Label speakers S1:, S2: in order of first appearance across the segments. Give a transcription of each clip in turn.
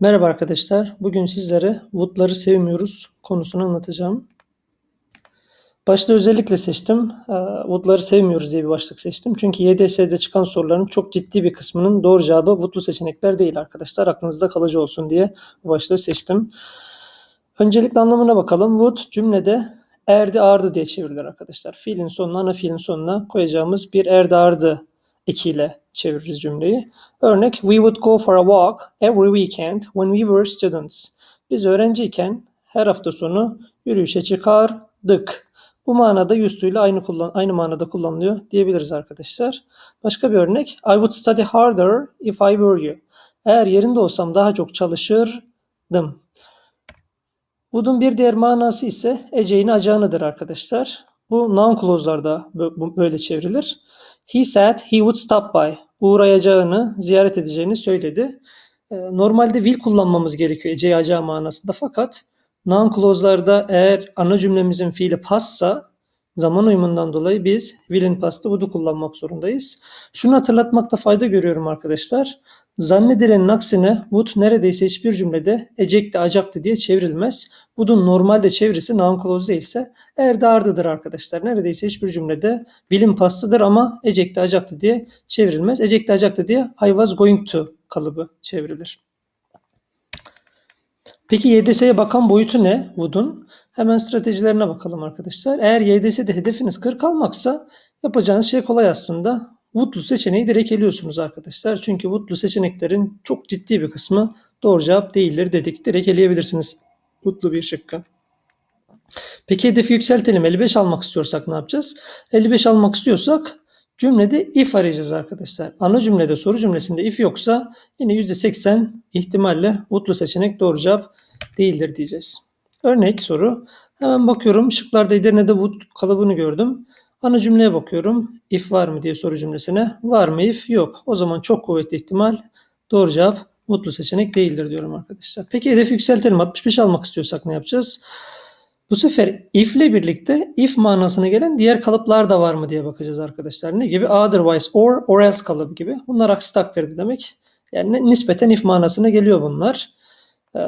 S1: Merhaba arkadaşlar. Bugün sizlere wood'ları sevmiyoruz konusunu anlatacağım. Başta özellikle seçtim. Ee, Wood'ları sevmiyoruz diye bir başlık seçtim. Çünkü YDS'de çıkan soruların çok ciddi bir kısmının doğru cevabı wood'lu seçenekler değil arkadaşlar. Aklınızda kalıcı olsun diye bu başlığı seçtim. Öncelikle anlamına bakalım. Wood cümlede erdi ardı diye çevrilir arkadaşlar. Fiilin sonuna, ana fiilin sonuna koyacağımız bir erdi ardı ekiyle çeviririz cümleyi. Örnek We would go for a walk every weekend when we were students. Biz öğrenciyken her hafta sonu yürüyüşe çıkardık. Bu manada used to ile aynı kullan aynı manada kullanılıyor diyebiliriz arkadaşlar. Başka bir örnek I would study harder if I were you. Eğer yerinde olsam daha çok çalışırdım. Would'un bir diğer manası ise eceğini acağınıdır arkadaşlar. Bu noun clause'larda böyle çevrilir. He said he would stop by. Uğrayacağını, ziyaret edeceğini söyledi. Ee, normalde will kullanmamız gerekiyor eceği acağı manasında fakat noun clause'larda eğer ana cümlemizin fiili passa zaman uyumundan dolayı biz will'in pastı would'u kullanmak zorundayız. Şunu hatırlatmakta fayda görüyorum arkadaşlar. Zannedilenin aksine would neredeyse hiçbir cümlede ecekti, acaktı diye çevrilmez. Would'un normalde çevirisi noun clause değilse ardıdır arkadaşlar. Neredeyse hiçbir cümlede will'in pastıdır ama ecekti, acaktı diye çevrilmez. Ecekti, acaktı diye I was going to kalıbı çevrilir. Peki YDS'ye bakan boyutu ne Wood'un? Hemen stratejilerine bakalım arkadaşlar. Eğer YDS'de hedefiniz 40 almaksa yapacağınız şey kolay aslında. Wood'lu seçeneği direkt eliyorsunuz arkadaşlar. Çünkü Wood'lu seçeneklerin çok ciddi bir kısmı doğru cevap değildir dedik. Direkt eleyebilirsiniz Wood'lu bir şıkkı. Peki hedefi yükseltelim. 55 almak istiyorsak ne yapacağız? 55 almak istiyorsak cümlede if arayacağız arkadaşlar. Ana cümlede soru cümlesinde if yoksa yine %80 ihtimalle Wood'lu seçenek doğru cevap değildir diyeceğiz. Örnek soru. Hemen bakıyorum. Şıklarda Edirne'de would kalıbını gördüm. Ana cümleye bakıyorum. If var mı diye soru cümlesine. Var mı if? Yok. O zaman çok kuvvetli ihtimal doğru cevap mutlu seçenek değildir diyorum arkadaşlar. Peki hedefi yükseltelim. 65 almak istiyorsak ne yapacağız? Bu sefer if ile birlikte if manasına gelen diğer kalıplar da var mı diye bakacağız arkadaşlar. Ne gibi? Otherwise or, or else kalıbı gibi. Bunlar aksi takdirde demek. Yani nispeten if manasına geliyor bunlar. Ee,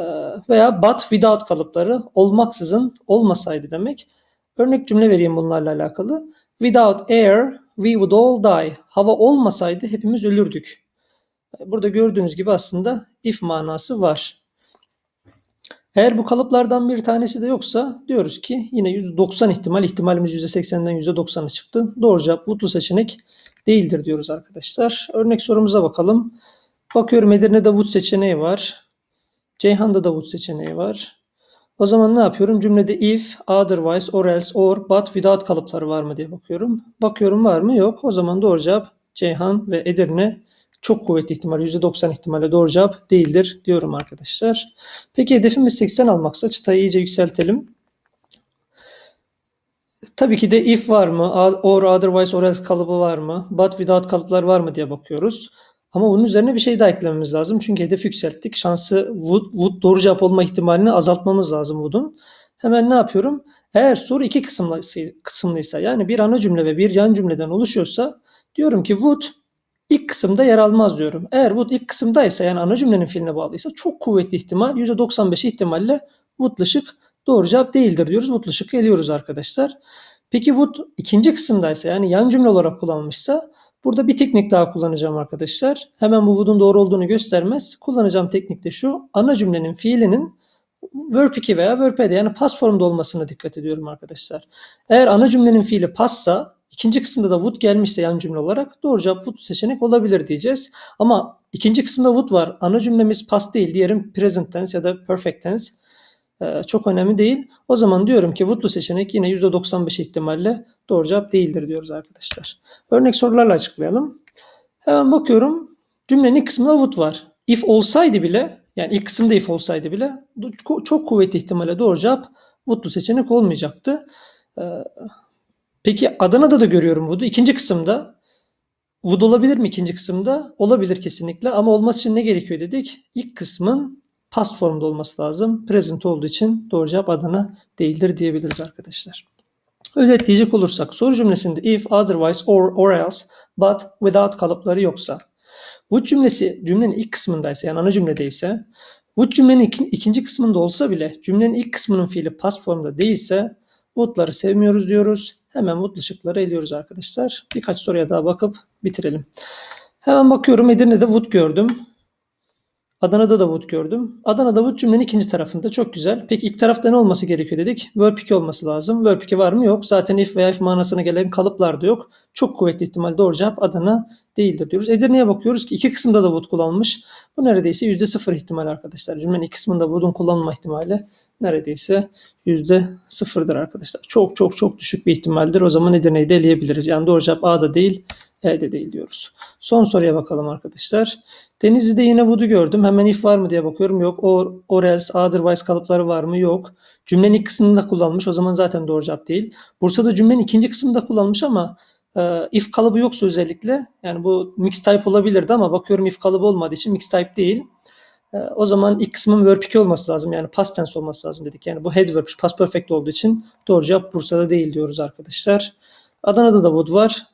S1: veya but without kalıpları olmaksızın olmasaydı demek. Örnek cümle vereyim bunlarla alakalı. Without air we would all die. Hava olmasaydı hepimiz ölürdük. Burada gördüğünüz gibi aslında if manası var. Eğer bu kalıplardan bir tanesi de yoksa diyoruz ki yine %90 ihtimal, ihtimalimiz %80'den %90'a çıktı. Doğru cevap woodlu seçenek değildir diyoruz arkadaşlar. Örnek sorumuza bakalım. Bakıyorum Edirne'de wood seçeneği var. Ceyhan'da da would seçeneği var. O zaman ne yapıyorum? Cümlede if, otherwise, or else, or, but, without kalıpları var mı diye bakıyorum. Bakıyorum var mı? Yok. O zaman doğru cevap Ceyhan ve Edirne çok kuvvetli ihtimal, %90 ihtimalle doğru cevap değildir diyorum arkadaşlar. Peki hedefimiz 80 almaksa çıtayı iyice yükseltelim. Tabii ki de if var mı, or, otherwise, or else kalıbı var mı, but, without kalıplar var mı diye bakıyoruz. Ama bunun üzerine bir şey daha eklememiz lazım. Çünkü hedef yükselttik. Şansı Wood, Wood doğru cevap olma ihtimalini azaltmamız lazım Wood'un. Hemen ne yapıyorum? Eğer soru iki kısımlıysa yani bir ana cümle ve bir yan cümleden oluşuyorsa diyorum ki Wood ilk kısımda yer almaz diyorum. Eğer Wood ilk kısımdaysa yani ana cümlenin fiiline bağlıysa çok kuvvetli ihtimal %95 ihtimalle Wood'lı şık doğru cevap değildir diyoruz. Wood'lı şıkkı eliyoruz arkadaşlar. Peki Wood ikinci kısımdaysa yani yan cümle olarak kullanılmışsa Burada bir teknik daha kullanacağım arkadaşlar. Hemen bu would'un doğru olduğunu göstermez. Kullanacağım teknik de şu. Ana cümlenin fiilinin verb 2 veya verb ede yani pas formda olmasına dikkat ediyorum arkadaşlar. Eğer ana cümlenin fiili passa ikinci kısımda da would gelmişse yan cümle olarak doğru cevap would seçenek olabilir diyeceğiz. Ama ikinci kısımda would var. Ana cümlemiz pas değil. Diğerim present tense ya da perfect tense. Ee, çok önemli değil. O zaman diyorum ki would'lu seçenek yine %95 ihtimalle doğru cevap değildir diyoruz arkadaşlar. Örnek sorularla açıklayalım. Hemen bakıyorum. Cümlenin ilk kısmında would var. If olsaydı bile yani ilk kısımda if olsaydı bile çok kuvvetli ihtimalle doğru cevap would'lu seçenek olmayacaktı. Ee, peki Adana'da da görüyorum would'u. İkinci kısımda would olabilir mi ikinci kısımda? Olabilir kesinlikle ama olması için ne gerekiyor dedik? İlk kısmın past formda olması lazım. Present olduğu için doğru cevap Adana değildir diyebiliriz arkadaşlar. Özetleyecek olursak soru cümlesinde if, otherwise, or, or else, but, without kalıpları yoksa. Bu cümlesi cümlenin ilk kısmındaysa yani ana cümledeyse would cümlenin iki- ikinci kısmında olsa bile cümlenin ilk kısmının fiili past formda değilse would'ları sevmiyoruz diyoruz. Hemen would şıkları eliyoruz arkadaşlar. Birkaç soruya daha bakıp bitirelim. Hemen bakıyorum Edirne'de would gördüm. Adana'da da would gördüm. Adana'da would cümlenin ikinci tarafında. Çok güzel. Peki ilk tarafta ne olması gerekiyor dedik? Verb 2 olması lazım. Verb 2 var mı? Yok. Zaten if veya if manasına gelen kalıplar da yok. Çok kuvvetli ihtimal doğru cevap Adana değildir diyoruz. Edirne'ye bakıyoruz ki iki kısımda da would kullanılmış. Bu neredeyse %0 ihtimal arkadaşlar. Cümlenin iki kısmında would'un kullanılma ihtimali neredeyse %0'dır arkadaşlar. Çok çok çok düşük bir ihtimaldir. O zaman Edirne'yi de eleyebiliriz. Yani doğru cevap A'da değil, E'de değil diyoruz. Son soruya bakalım arkadaşlar. Denizli'de yine wood'u gördüm. Hemen if var mı diye bakıyorum. Yok. Or, or else, otherwise kalıpları var mı? Yok. Cümlenin ilk kısmında kullanmış. O zaman zaten doğru cevap değil. Bursa'da cümlenin ikinci kısmında kullanmış ama e, if kalıbı yoksa özellikle yani bu mixed type olabilirdi ama bakıyorum if kalıbı olmadığı için mixed type değil. E, o zaman ilk kısmın verb 2 olması lazım. Yani past tense olması lazım dedik. Yani bu head verb past perfect olduğu için doğru cevap Bursa'da değil diyoruz arkadaşlar. Adana'da da would var.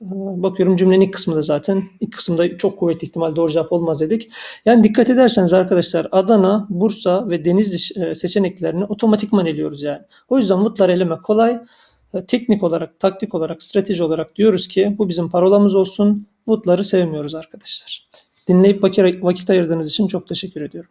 S1: Bakıyorum cümlenin ilk kısmında zaten. ilk kısımda çok kuvvetli ihtimal doğru cevap olmaz dedik. Yani dikkat ederseniz arkadaşlar Adana, Bursa ve Denizli e, seçeneklerini otomatikman eliyoruz yani. O yüzden woulds'ları elemek kolay. E, Teknik olarak, taktik olarak, strateji olarak diyoruz ki bu bizim parolamız olsun. Wood'ları sevmiyoruz arkadaşlar. Dinleyip vakit ayırdığınız için çok teşekkür ediyorum.